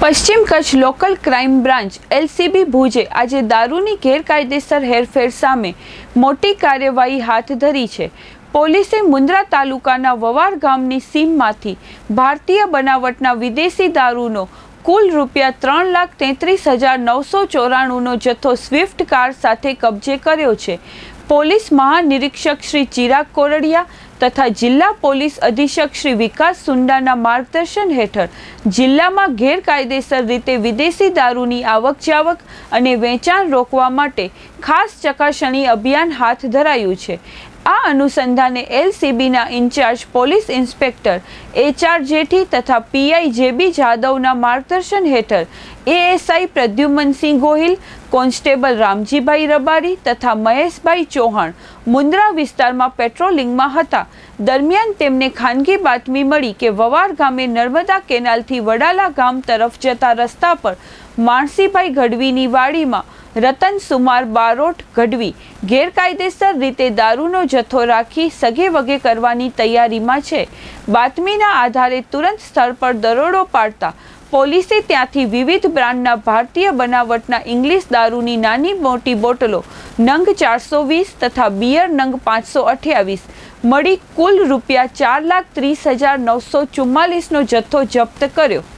પશ્ચિમ Kutch local crime branch, LCB ભુજે આજે દારૂની ગેરકાયદેસર હેરફેર સામે મોટી કાર્યવાહી હાથ ધરી છે. પોલીસે મુન્દ્રા તાલુકાના વવાર ગામની સીમમાંથી ભારતીય બનાવટના વિદેશી દારૂનો કુલ રૂપિયા ત્રણ લાખ તેત્રીસ હજાર નવસો ચોરાણુંનો જથ્થો સ્વિફ્ટ કાર સાથે કબજે કર્યો છે. પોલીસ મહાનિરીક્ષક શ્રી ચિરાગ કોરડિયા તથા જિલ્લા પોલીસ અધિક્ષક શ્રી વિકાસ સુંડાના માર્ગદર્શન હેઠળ જિલ્લામાં ગેરકાયદેસર રીતે વિદેશી દારૂની આવક જાવક અને વેચાણ રોકવા માટે ખાસ ચકાસણી અભિયાન હાથ ધરાયું છે. આ અનુસંધાને એલસીબીના in-charge police inspector HR Jethi તથા પીઆઈ જેબી જાદવના માર્ગદર્શન હેઠળ એએસઆઈ પ્રદ્યુમનસિંહ ગોહિલ, કોન્સ્ટેબલ રામજીભાઈ રબારી તથા મહેશભાઈ ચૌહાણ મુન્દ્રા વિસ્તારમાં પેટ્રોલિંગમાં હતા. દરમિયાન તેમને ખાનગી બાતમી મળી કે વવાર ગામે નર્મદા કેનાલથી વડાલા ગામ તરફ જતા રસ્તા પર માણસીભાઈ ગઢવીની વાડીમાં રતન સુમાર બારોટ ગઢવી ગેરકાયદેસર રીતે દારૂનો જથ્થો રાખી સગે વગે કરવાની તૈયારીમાં છે. બાતમીના આધારે તુરંત સ્થળ પર દરોડો પાડતા પોલીસે ત્યાંથી વિવિધ બ્રાન્ડના ભારતીય બનાવટના ઇંગ્લિશ દારૂની નાની મોટી બોટલો, નંગ ચારસો વીસ તથા બિયર નંગ પાંચસો અઠ્યાવીસ મળી કુલ રૂપિયા ચાર લાખ ત્રીસ હજાર નવસો ચુમ્માલીસનો જથ્થો જપ્ત કર્યો.